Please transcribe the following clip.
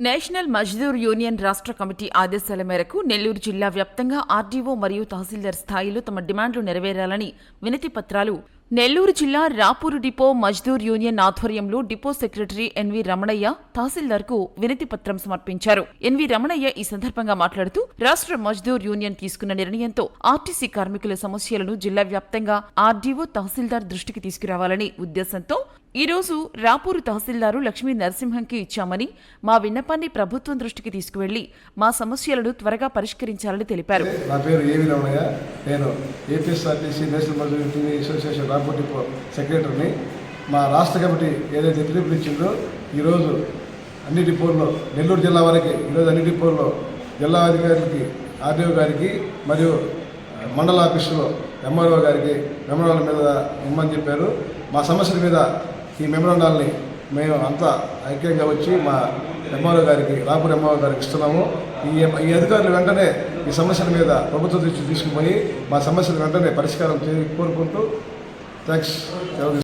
National Mazdoor union రాష్ట్ర committee ఆదేశాల మేరకు నెల్లూరు జిల్లా వ్యాప్తంగా ఆర్డీఓ మరియు తహసీల్దార్ స్థాయిలో తమ డిమాండ్లు నెరవేరాలని వినతి పత్రాలు నెల్లూరు జిల్లా రాపూరు డిపో మజ్దూర్ యూనియన్ ఆధ్వర్యంలో డిపో సెక్రటరీ ఎన్వి రమణయ్య తహసీల్దార్కు వినతి పత్రం సమర్పించారు. ఎన్వి రమణయ్య ఈ సందర్భంగా మాట్లాడుతూ రాష్ట్ర మజ్దూర్ యూనియన్ తీసుకున్న నిర్ణయంతో ఆర్టీసీ కార్మికుల సమస్యలను జిల్లా వ్యాప్తంగా ఆర్డీఓ తహసీల్దార్ దృష్టికి తీసుకురావాలని ఉద్దేశంతో ఈ రోజు రాపూరు తహసీల్దారు లక్ష్మీ నరసింహంకి ఇచ్చామని మా విన్నపాన్ని ప్రభుత్వం దృష్టికి తీసుకువెళ్ళి మా సమస్యలను త్వరగా పరిష్కరించాలని తెలిపారు. నా పేరు ఏవి రమణయ్య. నేను APSRTC national Mazdoor association Rapur depot సెక్రటరీని. మా రాష్ట్ర కమిటీ ఏదైతే పిలుపునిచ్చిందో ఈరోజు అన్ని డిపోల్లో నెల్లూరు జిల్లా వరకు ఈరోజు అన్ని డిపోల్లో జిల్లా అధికారికి ఆర్డీఓ గారికి మరియు మండల ఆఫీసులో ఎంఆర్ఓ గారికి మెమరాల మీద ఇమ్మని చెప్పారు. మా సమస్యల మీద ఈ మెమరాండాల్ని మేము అంతా ఐక్యంగా వచ్చి మా ఎంఆర్ఓ గారికి రాపూర్ ఎంఆర్ఓ గారికి ఇస్తున్నాము. ఈ ఈ అధికారులు వెంటనే ఈ సమస్యల మీద ప్రభుత్వ దృష్టి తీసుకుపోయి మా సమస్యలు వెంటనే పరిష్కారం చేయ కోరుకుంటూ థ్యాంక్స్.